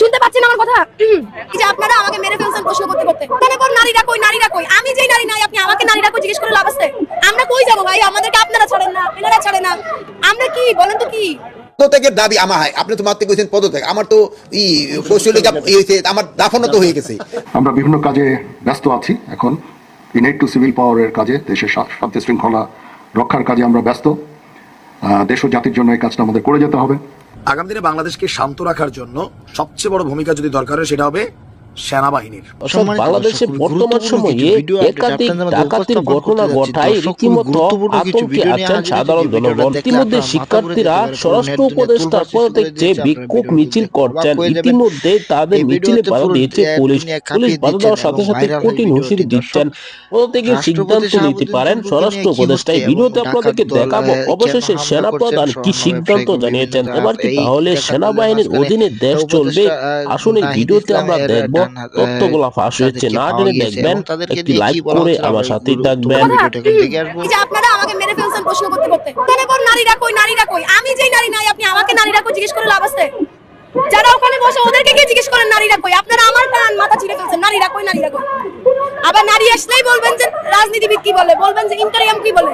শুনতে পাচ্ছেন আমার কথা? যে আপনারা আমাকে মেরে ফেলছেন প্রশ্ন করতে করতে। তাহলে পর নারীরা কই নারীরা কই? আমি যেই নারী নাই আপনি আমাকে নারীরা কই জিজ্ঞেস করে লাভ আছে? আমরা কই যাব ভাই? আমাদেরকে আপনারা ছাড়েন না এনারা ছাড়ে না। আমরা কি বলেন তো কি? পদত্যাগের দাবি আমার হয়। আপনি তো মাত্র কইছেন পদত্যাগ। আমার তো ই কৌশলিকা হয়েছে আমার দাফনও তো হয়ে গেছে। আমরা বিভিন্ন কাজে ব্যস্ত আছি এখন। ইনেট টু সিভিল পাওয়ারের কাজে দেশের শান্তি শৃঙ্খলা রক্ষার কাজে আমরা ব্যস্ত। আহ, দেশ ও জাতির জন্য এই কাজটা আমাদের করে যেতে হবে। আগামী দিনে বাংলাদেশকে শান্ত রাখার জন্য সবচেয়ে বড় ভূমিকা যদি দরকার হয় সেটা হবে সেনাবাহিনীর। বাংলাদেশে বর্তমান সময়ে একাধিক ডাকাতির ঘটনা ঘটায়। রীতিমতো আতঙ্কে আছেন সাধারণ জনগণ। ইতিমধ্যে শিক্ষার্থীরা স্বরাষ্ট্র উপদেষ্টার দুনিয়া পদ থেকে তুলবার চেষ্টা বিক্ষোভ মিছিল করছেন। ইতিমধ্যে তাদের মিছিলে বাধা দিয়েছে পুলিশ। পুলিশ বাধা দেওয়ার সাথে সাথে কঠিন হুঁশিয়ারি দিচ্ছেন। পদ থেকে রাষ্ট্রপতি সিদ্ধান্ত নিতে পারেন স্বরাষ্ট্র নিয়ে কি উপদেষ্টা এই ভিডিওতে আপনাদেরকে দেখাবো অবশেষে সেনাপ্রধান কি সিদ্ধান্ত জানিয়েছেন এবার কি তাহলে সেনাবাহিনীর অধীনে দেশ চলবে নাহিদ ভিডিওতে আমরা দেখব তথ্যগুলা ফাঁস হয়েছে না জেনে দেখবেন একটি লাইক করে আমার সাথেই থাকবেন আপনারা আমাকে মেরে ফেলছেন প্রশ্ন করতে করতে তাহলে পর নারীরা কই নারীরা কই আমি যেই নারী নাই আপনি আমাকে নারীরা কই জিজ্ঞেস করে লাভ আছে। যারা ওখানে বসে ওদেরকে গিয়ে জিজ্ঞেস করেন নারীরা কই আপনারা আমার কান মাথা ছিঁড়ে ফেলছেন নারীরা কই নারীরা কই আবার নারী আসলেই বলবেন যে রাজনীতিবিদ কি বলে বলবেন যে ইন্টারিয়াম কি বলে।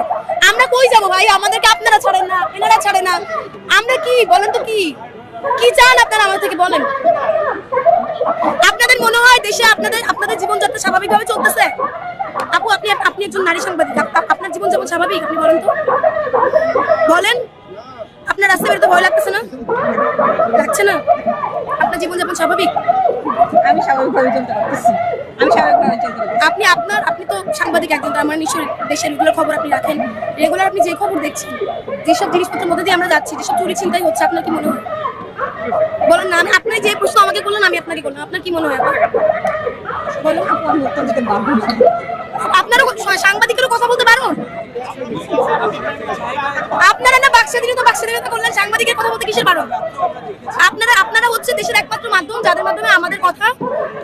আমরা কই যাব ভাই? আমাদেরকে আপনারা ছাড়েন না এনারা ছাড়ে না। আমরা কি? বলেন তো কি? কি চান আপনারা আমার থেকে বলেন? আপনাদের মনে হয় দেশে আপনাদের আপনাদের জীবনযাত্রা স্বাভাবিকভাবে চলতেছে? আপু আপনি আপনি একজন নারী সাংবাদিক আপ- আপ- আপনার জীবনযাপন স্বাভাবিক আপনি বলেন তো। বলেন। আপনার রাস্তায় বেরোতে ভয় লাগতেছে না? লাগছে না? আপনার জীবনযাপন স্বাভাবিক? আমি স্বাভাবিকভাবে চলতে পারতেছি। আমি স্বাভাবিকভাবে চলতে পারতেছি। আপনি আপনার আপনি তো সাংবাদিক একজন তার মানে নিশ্চয়ই দেশের রেগুলার খবর আপনি রাখেন। রেগুলার আপনি যে খবর দেখছেন যেসব জিনিসপত্রের মধ্যে দিয়ে আমরা যাচ্ছি যেসব চুরি চিন্তাই হচ্ছে আপনার কি মনে হয়? বলেন না আমি আপনি যে প্রশ্ন আমাকে করলেন আমি আপনাকে করলাম। আপনার কি মনে হয়? বলুন। আপনারও সাংবাদিকেরও কথা বলতে পারুন? আপনারা না বাক্সাধীনতা বাক্সাধীনতা করলেন সাংবাদিকের কথা বলতে কিসের বারণ আপনারা আপনারা হচ্ছে দেশের একমাত্র মাধ্যম যাদের মাধ্যমে আমাদের কথা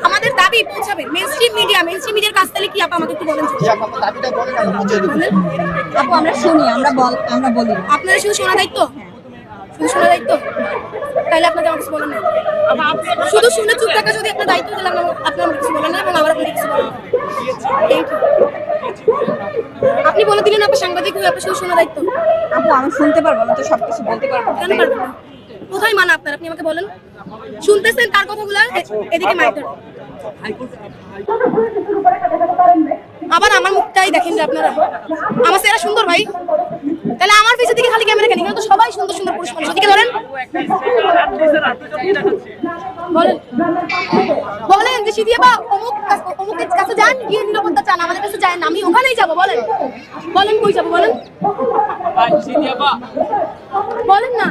আমাদের দাবি পৌঁছাবে। Mainstream media mainstream মিডিয়ার কাছ থেকে কি আপা আমাকে একটু বলেন? বলেন। আপু আমরা শুনি আমরা বল আমরা বলি। আপনারা শুধু শোনা দায়িত্ব? শুধু শোনা দায়িত্ব? তাহলে আপনাকে আমার কিছু বলার নেই। শুধু শুনে চুপ থাকা যদি আপনার দায়িত্ব তাহলে আপনার আমার কিছু বলার নেই এবং আমার আপনাকে কিছু বলার আপনি বলে দিলেন আপনার সাংবাদিক হয়ে আপনার শুধু শোনা দায়িত্ব। আপু আমি শুনতে পারব আমি তো সবকিছু বলতে পারব। না। কেন পারবেন না? কোথায় মানা আপনার? আপনি আমাকে বলেন। শুনতেছেন তার কথাগুলো? এদিকে মাইক ধরুন। আবার আমার মুখটাই দেখেন যে আপনারা। আমার সেরা সুন্দর ভাই তাহলে আমার পিছের দিকে খালি ক্যামেরা কেন এখানে তো সবাই সুন্দর সুন্দর পুরুষ মানুষ। ওদিকে ধরেন। বলেন। যে সিদিয়া বা অমুক অমুকের কাছে যান, গিয়ে নিরাপত্তা চান। আমাদের কাছে যায় না আমি ওখানেই যাব, বলেন। বলেন কই যাব, বলেন। বলেন না।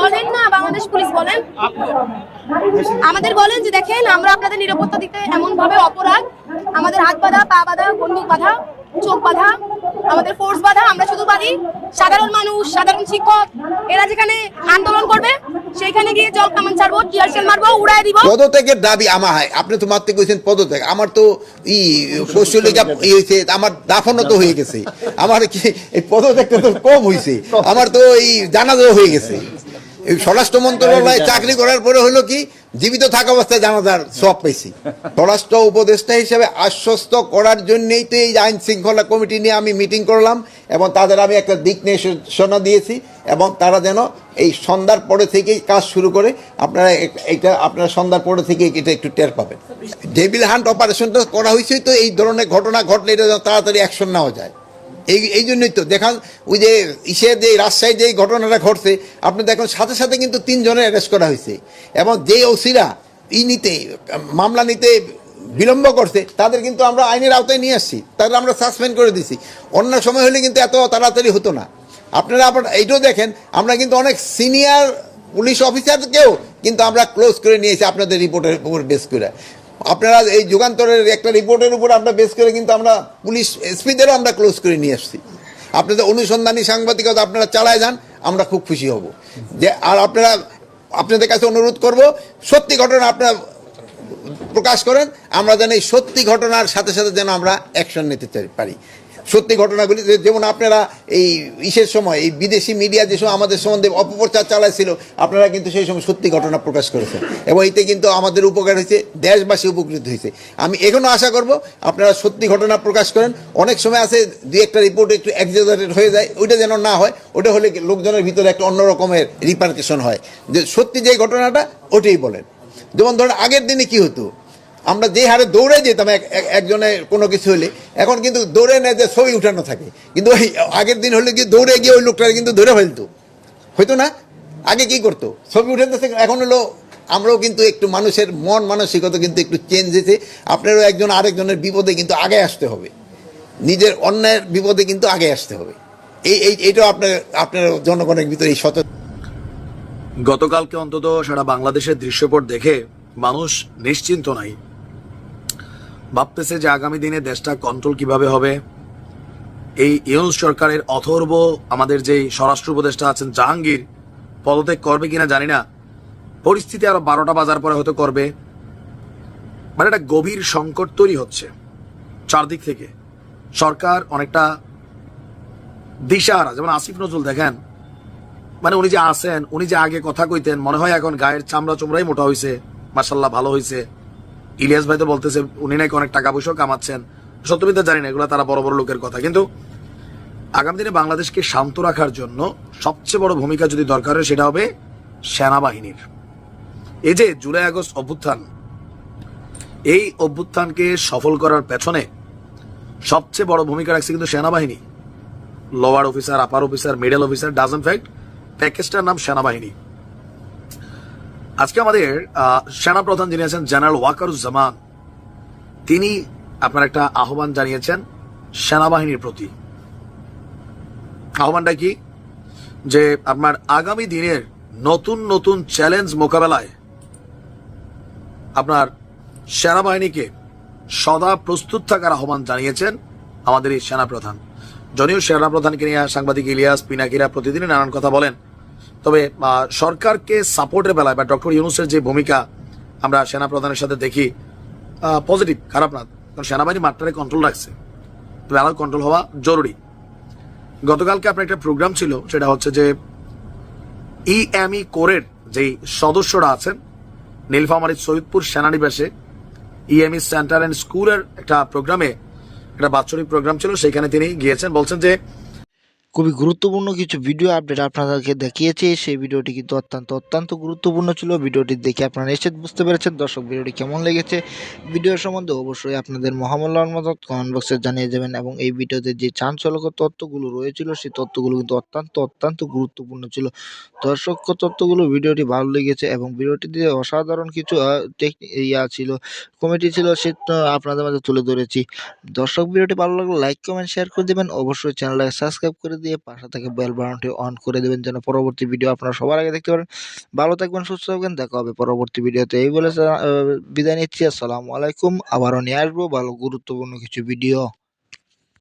বলেন না, বাংলাদেশ পুলিশ, বলেন। আমাদের বলেন যে, দেখেন, আমরা আপনাদের নিরাপত্তা দিতে এমন ভাবে অপরাধ আমাদের হাত বাঁধা, পা বাঁধা বন্দুক বাঁধা, চোখ বাঁধা, আমাদের ফোর্স বাঁধা, আমরা শুধু পারি সাধারণ মানুষ, সাধারণ শিক্ষক, এরা যেখানে আন্দোলন করবে, সেইখানে গিয়ে জল কামান ছাড়বো, টিয়ার সেল মারবো উড়াই দিব। পদত্যাগের দাবি আমার হয়। আপনি তো মাত্র কইছেন পদত্যাগ। আমার তো ই কৌশলিকা ই হয়েছে, আমার দাফনও তো হয়ে গেছে। আমার কি, এই পদত্যাগটা তো কম হয়েছে আমার তো এই জানাজাও হয়ে গেছে। স্বরাষ্ট্র মন্ত্রণালয়ে চাকরি করার পরে হলো কি জীবিত থাকা অবস্থায় জানাজার সব পেয়েছি। স্বরাষ্ট্র উপদেষ্টা হিসেবে আশ্বস্ত করার জন্যই তো এই আইন শৃঙ্খলা কমিটি নিয়ে আমি মিটিং করলাম এবং তাদের আমি একটা দিক নির্দেশনা দিয়েছি এবং তারা যেন এই সন্ধ্যার পরে থেকেই কাজ শুরু করে। আপনারা এটা আপনারা সন্ধ্যার পরে থেকে এটা একটু টের পাবেন। ডেভিল হান্ট অপারেশনটা করা হয়েছে তো এই ধরনের ঘটনা ঘটলে এটা যেন তাড়াতাড়ি অ্যাকশন নেওয়া যায়। এই এই জন্যই তো। দেখান ওই যে ইসে যে রাজশাহী যে ঘটনাটা ঘটছে, আপনি দেখুন, সাথে সাথে কিন্তু তিনজনের অ্যারেস্ট করা হয়েছে। এবং যে ওসিরা ই নিতে, মামলা নিতে বিলম্ব করছে, তাদের কিন্তু আমরা আইনের আওতায় নিয়ে আসছি। তাদের আমরা সাসপেন্ড করে দিছি। অন্য সময় হলে কিন্তু এত তাড়াতাড়ি হতো না। আপনারা আবার এইটাও দেখেন, আমরা কিন্তু অনেক সিনিয়র পুলিশ অফিসারকেও কিন্তু আমরা ক্লোজ করে নিয়েছি আপনাদের রিপোর্টের উপর বেস করে। আপনারা এই যুগান্তরের একটা রিপোর্টের উপর আমরা বেস করে কিন্তু আমরা পুলিশ এসপিদেরও আমরা ক্লোজ করে নিয়ে এসেছি আপনাদের অনুসন্ধানী সাংবাদিকতা আপনারা চালায় যান, আমরা খুব খুশি হব। যে আর আপনারা, আপনাদের কাছে অনুরোধ করব, সত্যি ঘটনা আপনারা প্রকাশ করেন, আমরা যেন এই সত্যি ঘটনার সাথে সাথে যেন আমরা অ্যাকশন নিতে পারি। সত্যি ঘটনাগুলি যেমন আপনারা এই ইসের সময়, এই বিদেশি মিডিয়া যে সময় আমাদের সম্বন্ধে অপপ্রচার চালাইছিল, আপনারা কিন্তু সেই সময় সত্যি ঘটনা প্রকাশ করেছেন। এবং এতে কিন্তু আমাদের উপকার হয়েছে, দেশবাসী উপকৃত হয়েছে। আমি এখনও আশা করব আপনারা সত্যি ঘটনা প্রকাশ করেন। অনেক সময় আছে দুই একটা রিপোর্ট একটু এক্সাজারেট হয়ে যায়, ওইটা যেন না হয় ওটা হলে লোকজনের ভিতরে একটা অন্য রকমের রিপার্কেশন হয়। যে সত্যি যে ঘটনাটা, ওটাই বলেন। যেমন ধরেন আগের দিনে কি হতো? আমরা যে হারে দৌড়ে যেতাম, এক- এক- একজনের কোনো কিছু হলে, এখন কিন্তু দৌড়ে নেয় যে ছবি উঠানো থাকে। কিন্তু ওই আগের দিন হলে কি দৌড়ে গিয়ে ওই লোকটা কিন্তু ধরে ফেলতো। হয়তো না? আগে কি করতো? ছবি উঠাতে এখন হলো আমরাও কিন্তু একটু মানুষের মন মানসিকতা কিন্তু একটু চেঞ্জ হয়েছে। আপনারও একজন আরেকজনের বিপদে কিন্তু আগে আসতে হবে। নিজের অন্যের বিপদে কিন্তু আগে আসতে হবে। এই এই এইটাও আপনার আপনার জনগণের ভিতরে এই সচেতন গতকালকে অন্তত সারা বাংলাদেশের দৃশ্যপট দেখে মানুষ নিশ্চিন্ত নাই। ভাবতেছে যে আগামী দিনে দেশটা কন্ট্রোল কীভাবে হবে। এই ইউনুস সরকারের অথর্ব আমাদের যেই স্বরাষ্ট্র উপদেষ্টা আছেন জাহাঙ্গীর, পদত্যাগ করবে কিনা জানি না। পরিস্থিতি আরও বারোটা বাজার পরে হয়তো করবে। মানে একটা গভীর সংকট তৈরি হচ্ছে চারদিক থেকে। সরকার অনেকটা দিশাহারা। যেমন আসিফ নজরুল দেখেন মানে উনি যে আসেন উনি যে আগে কথা কইতেন, মনে হয় এখন গায়ের চামড়া চুমড়াই মোটা হয়েছে মার্শাল্লাহ ভালো হয়েছে ইলিয়াস ভাই তো বলতেছে, উনি নাকি অনেক টাকা পয়সাও কামাচ্ছেন। সত্যবিদ্যা জানি না, এগুলো তারা বড় বড় লোকের কথা। কিন্তু আগামী দিনে বাংলাদেশকে শান্ত রাখার জন্য সবচেয়ে বড় ভূমিকা যদি দরকার হয়, সেটা হবে সেনাবাহিনীর। এই যে জুলাই আগস্ট অভ্যুত্থান, এই অভ্যুত্থানকে সফল করার পেছনে সবচেয়ে বড় ভূমিকা রাখছে কিন্তু সেনাবাহিনী। Lower officer upper officer middle officer doesn't fact প্যাকেজটার নাম সেনাবাহিনী। আজকে আমাদের সেনাপ্রধান যিনি আছেন, জেনারেল ওয়াকারুজ্জামান, তিনি আপনার একটা আহ্বান জানিয়েছেন সেনাবাহিনীর প্রতি। আহ্বানটা কি? যে আপনার আগামী দিনের নতুন নতুন চ্যালেঞ্জ মোকাবেলায় আপনার সেনাবাহিনীকে সদা প্রস্তুত থাকার আহ্বান জানিয়েছেন আমাদের এই সেনাপ্রধান। যদিও সেনাপ্রধানকে নিয়ে সাংবাদিক ইলিয়াস, পিনাকিরা প্রতিদিনই নানান কথা বলেন তবে সরকারকে সাপোর্টের বেলায়, বা ডক্টর ইউনুসের যে ভূমিকা আমরা সেনাপ্রধানের সাথে দেখি পজিটিভ খারাপ না। কারণ সেনাবাহিনী মাত্রারে কন্ট্রোল রাখছে। তবে আরও কন্ট্রোল হওয়া জরুরি। গতকালকে আপনার একটা প্রোগ্রাম ছিল, সেটা হচ্ছে যে ইএমই কোরের যেই সদস্যরা আছেন, নীলফামারী সৈয়দপুর সেনানিবাসে ইএমই সেন্টার অ্যান্ড স্কুলের একটা প্রোগ্রামে একটা বাৎসরিক প্রোগ্রাম ছিল, সেখানে তিনি গিয়েছেন। বলছেন যে খুবই গুরুত্বপূর্ণ কিছু ভিডিও আপডেট আপনাদেরকে দেখিয়েছি। সেই ভিডিওটি কিন্তু অত্যন্ত অত্যন্ত গুরুত্বপূর্ণ ছিল। ভিডিওটি দেখে আপনারা নিশ্চিত বুঝতে পেরেছেন। দর্শক ভিডিওটি কেমন লেগেছে? ভিডিও সম্বন্ধে অবশ্যই আপনাদের মহামূল্যবান মত কমেন্ট বক্সে জানিয়ে যাবেন এবং এই ভিডিওতে যে চাঞ্চলক তথ্যগুলো রয়েছিল, সেই তথ্যগুলো কিন্তু অত্যন্ত অত্যন্ত গুরুত্বপূর্ণ ছিল। দর্শক, তথ্যগুলো ভিডিওটি ভালো লেগেছে এবং ভিডিওটিতে অসাধারণ কিছু টেকনিক ইয়া ছিল কমেডি ছিল, সে আপনাদের মাঝে তুলে ধরেছি। দর্শক ভিডিওটি ভালো লাগলে লাইক কমেন্ট শেয়ার করে দেবেন। অবশ্যই চ্যানেলটাকে সাবস্ক্রাইব করে দিয়ে পাশে থেকে বেল বাটনটি অন করে দেবেন যেন পরবর্তী ভিডিও আপনারা সবার আগে দেখতে পারেন। ভালো থাকবেন, সুস্থ থাকবেন, দেখা হবে পরবর্তী ভিডিওতে এই বলে বিদায় নিচ্ছি। আসসালামু আলাইকুম। আবারও নিয়ে আসব ভালো গুরুত্বপূর্ণ কিছু ভিডিও